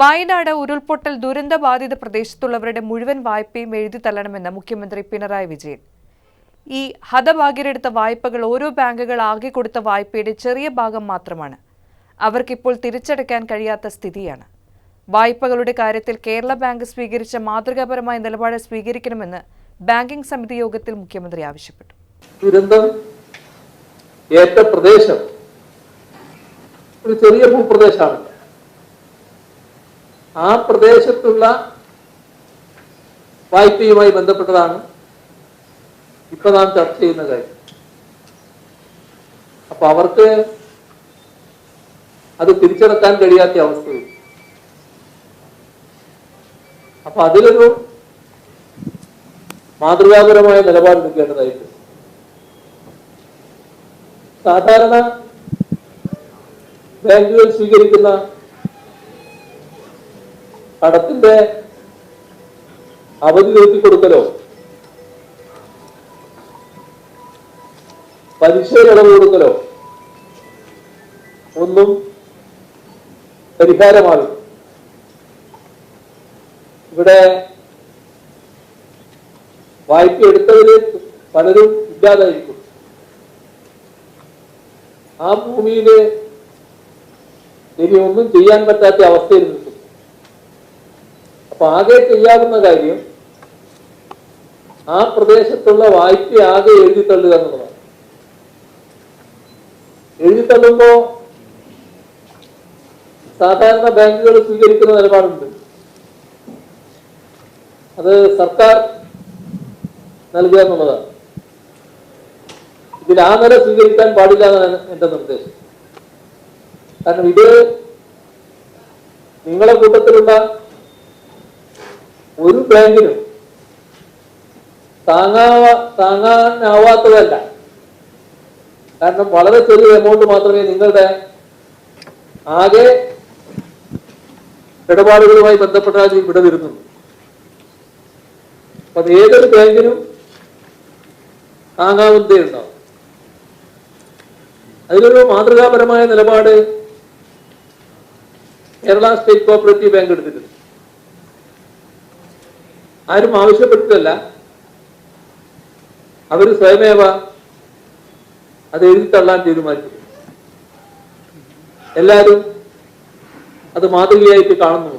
വയനാട് ഉരുൾപൊട്ടൽ ദുരന്തബാധിത പ്രദേശത്തുള്ളവരുടെ മുഴുവൻ വായ്പയും എഴുതി തള്ളണമെന്ന് മുഖ്യമന്ത്രി പിണറായി വിജയൻ. ഈ ഹതഭാഗ്യരെടുത്ത വായ്പകൾ ഓരോ ബാങ്കുകൾ ആകെ കൊടുത്ത വായ്പയുടെ ചെറിയ ഭാഗം മാത്രമാണ്. അവർക്കിപ്പോൾ തിരിച്ചടയ്ക്കാൻ കഴിയാത്ത സ്ഥിതിയാണ്. വായ്പകളുടെ കാര്യത്തിൽ കേരള ബാങ്ക് സ്വീകരിച്ച മാതൃകാപരമായ നിലപാട് സ്വീകരിക്കണമെന്ന് ബാങ്കിംഗ് സമിതി യോഗത്തിൽ മുഖ്യമന്ത്രി ആവശ്യപ്പെട്ടു. ദുരന്തം ഏറ്റ പ്രദേശം ഒരു ചെറിയ ഭൂപ്രദേശമാണ്. ആ പ്രദേശത്തുള്ള വായ്പയുമായി ബന്ധപ്പെട്ടതാണ് ഇപ്പൊ നാം ചർച്ച ചെയ്യുന്ന കാര്യം. അപ്പൊ അവർക്ക് അത് തിരിച്ചടക്കാൻ കഴിയാത്ത അവസ്ഥയും അപ്പൊ അതിലൊരു മാതൃകാപരമായ നിലപാട് എടുക്കേണ്ടതായിട്ടുണ്ട്. സാധാരണ ബാങ്കുകൾ സ്വീകരിക്കുന്ന കടത്തിന്റെ അവധി നിർത്തി കൊടുക്കലോ? പലിശയിൽ ഇളവ് കൊടുക്കലോ? ഒന്നും പരിഹാരമാകും ഇവിടെ വായ്പ എടുത്തവര് പലരും ഇല്ലാതായിരിക്കും. ആ ഭൂമിയിൽ ഇനി ഒന്നും ചെയ്യാൻ പറ്റാത്ത അവസ്ഥയിൽ നിൽക്കും അപ്പൊ ആകെ ചെയ്യാവുന്ന കാര്യം ആ പ്രദേശത്തുള്ള വായ്പ ആകെ എഴുതി തള്ളുക എന്നുള്ളതാണ്. എഴുതി തള്ളുമ്പോ സാധാരണ ബാങ്കുകൾ സ്വീകരിക്കുന്ന നിലപാടുണ്ട്. അത് സർക്കാർ നൽകുക എന്നുള്ളതാണ്. ഇതിൽ ആ നില സ്വീകരിക്കാൻ പാടില്ല എന്നാണ് എന്റെ നിർദ്ദേശം. കാരണം ഇത് നിങ്ങളെ കൂട്ടത്തിലുള്ള ഒരു ബാങ്കിനും താങ്ങാവ താങ്ങാനാവാത്തതല്ല. കാരണം വളരെ ചെറിയ എമൗണ്ട് മാത്രമേ നിങ്ങളുടെ ആകെ ഇടപാടുകളുമായി ബന്ധപ്പെട്ടാൽ ഇവിടെ വരുന്നുള്ളൂ. അപ്പൊ ഏതൊരു ബാങ്കിനും താങ്ങാവുന്നതേ ഉണ്ടാവും. അതിലൊരു മാതൃകാപരമായ നിലപാട് കേരള സ്റ്റേറ്റ് കോപ്പറേറ്റീവ് ബാങ്ക് എടുത്തിട്ടുണ്ട്. ആരും ആവശ്യപ്പെട്ടിട്ടല്ല. അവർ സ്വയമേവ അത് എഴുതി തള്ളാൻ തീരുമാനിച്ചു എല്ലാവരും അത് മാതൃകയായിട്ട് കാണുന്നു